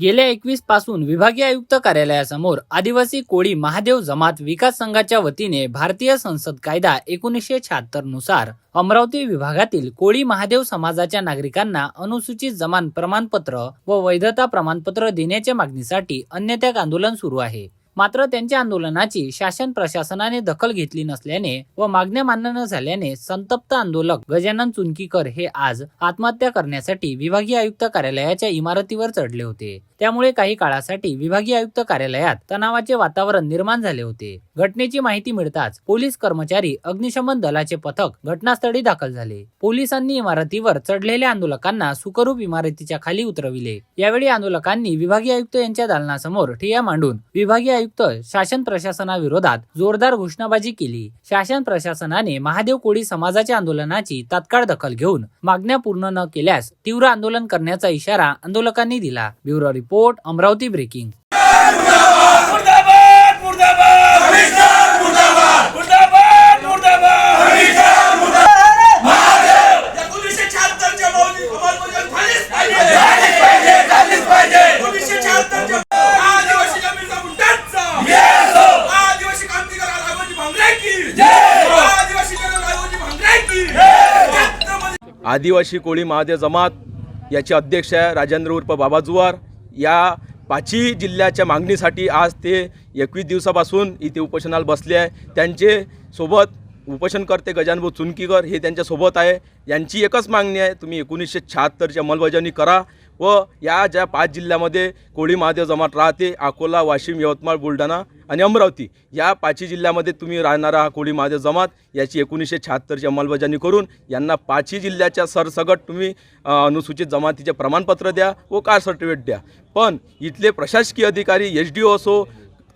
गेल्या एकवीसपासून विभागीय आयुक्त कार्यालयासमोर आदिवासी कोळी महादेव जमात विकास संघाच्या वतीने भारतीय संसद कायदा एकोणीसशे शहात्तरनुसार अमरावती विभागातील कोळी महादेव समाजाच्या नागरिकांना अनुसूचित जमान प्रमाणपत्र व वैधता प्रमाणपत्र देण्याच्या मागणीसाठी अन्यत्याग आंदोलन सुरू आहे. मात्र त्यांच्या आंदोलनाची शासन प्रशासनाने दखल घेतली नसल्याने व मागण्या मान्य न झाल्याने संतप्त आंदोलक गजानन चुनकीकर हे आज आत्महत्या करण्यासाठी विभागीय आयुक्त कार्यालयाच्या इमारतीवर चढले होते. त्यामुळे काही काळासाठी विभागीय आयुक्त कार्यालयात तणावाचे वातावरण निर्माण झाले होते. घटनेची माहिती मिळताच पोलीस कर्मचारी अग्निशमन दलाचे पथक घटनास्थळी दाखल झाले. पोलिसांनी इमारतीवर चढलेल्या आंदोलकांना सुखरूप इमारतीच्या खाली उतरविले. यावेळी आंदोलकांनी विभागीय आयुक्त यांच्या दालनासमोर ठिया मांडून विभागीय आयुक्त शासन प्रशासनाविरोधात जोरदार घोषणाबाजी केली. शासन प्रशासनाने महादेव कोळी समाजाच्या आंदोलनाची तात्काळ दखल घेऊन मागण्या पूर्ण न केल्यास तीव्र आंदोलन करण्याचा इशारा आंदोलकांनी दिला. Bureau report Amravati breaking. आदिवासी कोळी महादेव जमात याचे अध्यक्ष आहे राजेंद्र उर्फ बाबा जुवार. या पाचही जिल्ह्याच्या मागणीसाठी आज ते एकवीस दिवसापासून इथे उपोषणाला बसले आहे. त्यांचे सोबत उपोषणकर्ते गजानभाऊ चुनकीकर हे त्यांच्यासोबत आहे. यांची एकच मागणी आहे तुम्ही एकोणीसशे शहात्तरची अंमलबजावणी करा. व या ज्या पाच जिल्ह्यामध्ये कोळी महादेव जमात राहते अकोला वाशिम यवतमाळ बुलढाणा आणि अमरावती या पाचही जिल्ह्यामध्ये तुम्ही राहणारा हा कोळी महादेव जमात. याची एकोणीसशे शहात्तरची अंमलबजावणी करून यांना पाचही जिल्ह्याच्या सरसगट तुम्ही अनुसूचित जमातीचे प्रमाणपत्र द्या व कार सर्टिफिकेट द्या. पण इथले प्रशासकीय अधिकारी एच डी ओ असो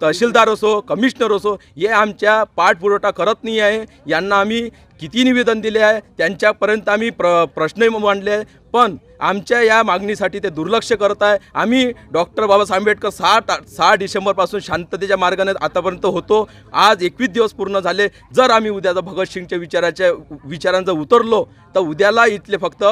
तहसीलदार असो कमिशनर असो हे आमच्या पाठपुरवठा करत नाही आहे. यांना आम्ही किती निवेदन दिले आहे त्यांच्यापर्यंत आम्ही प्र प्रश्नही मांडले आहे. पण आमच्या या मागणीसाठी ते दुर्लक्ष करत आहे. आम्ही डॉक्टर बाबासाहेब आंबेडकर सहा ता सहा डिसेंबरपासून शांततेच्या मार्गाने आतापर्यंत होतो. आज एकवीस दिवस पूर्ण झाले. जर आम्ही उद्याचा भगतसिंगच्या विचाराच्या विचारांचं उतरलो तर उद्याला इथले फक्त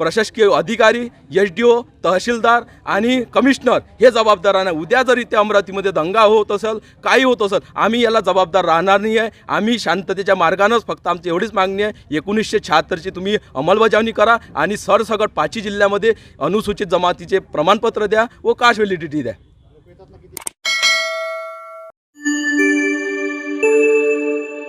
प्रशासकीय अधिकारी एच डी ओ तहसीलदार आणि कमिशनर हे जबाबदार राहणार. उद्या जर इथे अमरावतीमध्ये दंगा होत असेल काही होत असेल आम्ही याला जबाबदार राहणार नाही आहे आम्ही शांततेच्या मार्गानंच फक्त आमची एवढीच मागणी आहे. एकोणीसशे शहात्तरची तुम्ही अंमलबजावणी करा आणि सरसकट पाचही जिल्ह्यामध्ये अनुसूचित जमातीचे प्रमाणपत्र द्या व कास्ट व्हॅलिडिटी द्या.